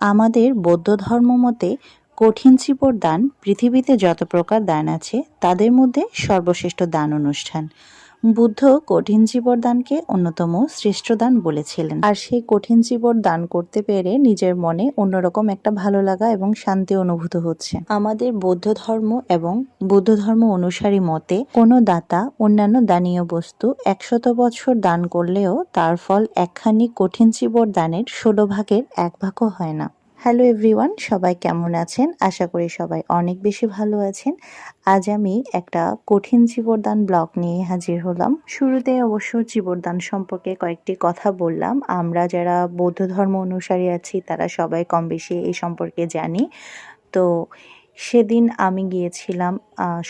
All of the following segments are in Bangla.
আমাদের বৌদ্ধ ধর্ম মতে কঠিন চিপর দান পৃথিবীতে যত প্রকার দান আছে, তাদের মধ্যে সর্বশ্রেষ্ঠ দান অনুষ্ঠান। বুদ্ধ কঠিন জীবর দানকে অন্যতম শ্রেষ্ঠ দান বলেছিলেন। আর সেই কঠিন জীবর দান করতে পেরে নিজের মনে অন্যরকম একটা ভালো লাগা এবং শান্তি অনুভূত হচ্ছে। আমাদের বৌদ্ধ ধর্ম এবং বৌদ্ধ ধর্ম অনুসারী মতে, কোনো দাতা অন্যান্য দানীয় বস্তু একশত বছর দান করলেও তার ফল একখানি কঠিন জীবর দানের ষোলো ভাগের এক ভাগও হয় না। হ্যালো এভরিওয়ান সবাই কেমন আছেন? আশা করি সবাই অনেক বেশি ভালো আছেন। আজ আমি একটা কঠিন জীবরদান ব্লগ নিয়ে হাজির হলাম। শুরুতে অবশ্য জীবরদান সম্পর্কে কয়েকটি কথা বললাম। আমরা যারা বৌদ্ধ ধর্ম অনুসারী আছি, তারা সবাই কম বেশি এই সম্পর্কে জানি। তো সেদিন আমি গিয়েছিলাম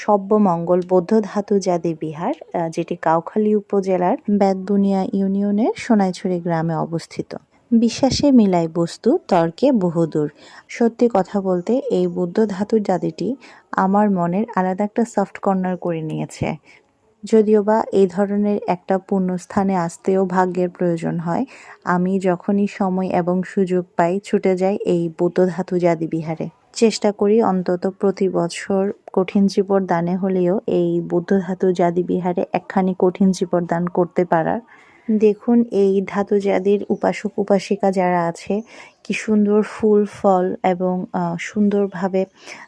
সব্যমঙ্গল বৌদ্ধ ধাতু জাদি বিহার যেটি কাউখালী উপজেলার বেদবুনিয়া ইউনিয়নের সোনাইছড়ি গ্রামে অবস্থিত। বিশ্বাসে মিলাই বস্তু, তর্কে বহুদূর। সত্যি কথা বলতে, এই বুদ্ধ ধাতুর জাতিটি আমার মনের আলাদা একটা সফট কর্নার করে নিয়েছে। যদিও বা এই ধরনের একটা পুণ্যস্থানে আসতেও ভাগ্যের প্রয়োজন হয়, আমি যখনই সময় এবং সুযোগ পাই, ছুটে যাই এই বুদ্ধ ধাতু জাদি বিহারে। চেষ্টা করি অন্তত প্রতি বছর কঠিন জীবর দানে হলেও এই বুদ্ধ ধাতু জাদি বিহারে একখানি কঠিন জীবর দান করতে পারার। দেখুন এই ধাতু জাতির উপাসক উপাসিকা যারা আছে, কি সুন্দর ফুল, ফল এবং সুন্দরভাবে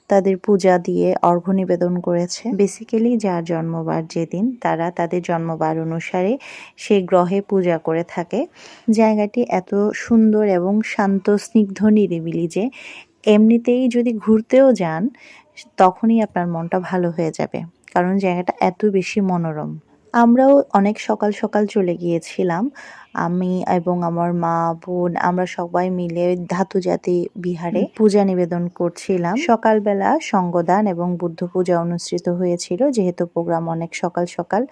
তাদের পূজা দিয়ে অর্ঘ্য নিবেদন করেছে। বেসিক্যালি যার জন্মবার যেদিন তারা তাদের জন্মবার অনুসারে সেই গ্রহে পূজা করে থাকে। জায়গাটি এত সুন্দর এবং শান্ত, স্নিগ্ধ, নিরিবিলি যে এমনিতেই যদি ঘুরতেও যান, তখনই আপনার মনটা ভালো হয়ে যাবে। কারণ জায়গাটা এত বেশি মনোরম। আমরাও অনেক সকাল সকাল চলে গিয়েছিলাম। আমি এবং আমার মা বোন আমরা সবাই মিলে ধাতু জাতি বিহারে পূজা নিবেদন করছিলাম। সকালবেলা সঙ্গদান এবং বুদ্ধ পূজা অনুষ্ঠিত হয়েছিল যেহেতু প্রোগ্রাম অনেক সকাল সকাল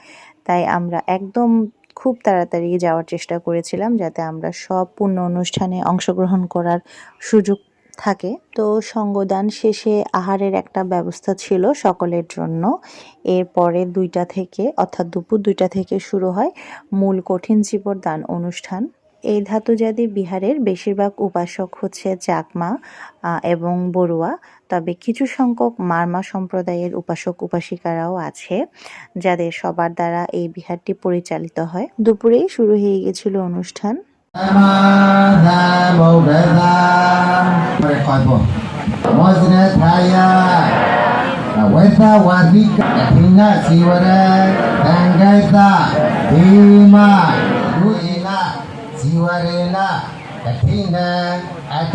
তাই আমরা একদম খুব তাড়াতাড়ি যাওয়ার চেষ্টা করেছিলাম যাতে আমরা সব পূর্ণ অনুষ্ঠানে অংশগ্রহণ করার সুযোগ থাকে। তো সঙ্গদান শেষে আহারের একটা ব্যবস্থা ছিল সকলের জন্য। এরপরে দুইটা থেকে, অর্থাৎ দুপুর দুইটা থেকে শুরু হয় মূল কঠিন জীবর দান অনুষ্ঠান। এই ধাতুজাতি বিহারের বেশিরভাগ উপাসক হচ্ছে চাকমা এবং বড়ুয়া। তবে কিছু সংখ্যক মারমা সম্প্রদায়ের উপাসক উপাসিকারাও আছে, যাদের সবার দ্বারা এই বিহারটি পরিচালিত হয়। দুপুরেই শুরু হয়ে গেছিল অনুষ্ঠান। ဝေသဝတိကအထင်နာစီဝရသံဃိတဒီမဒုဧနဇီဝရေနကတိနအထ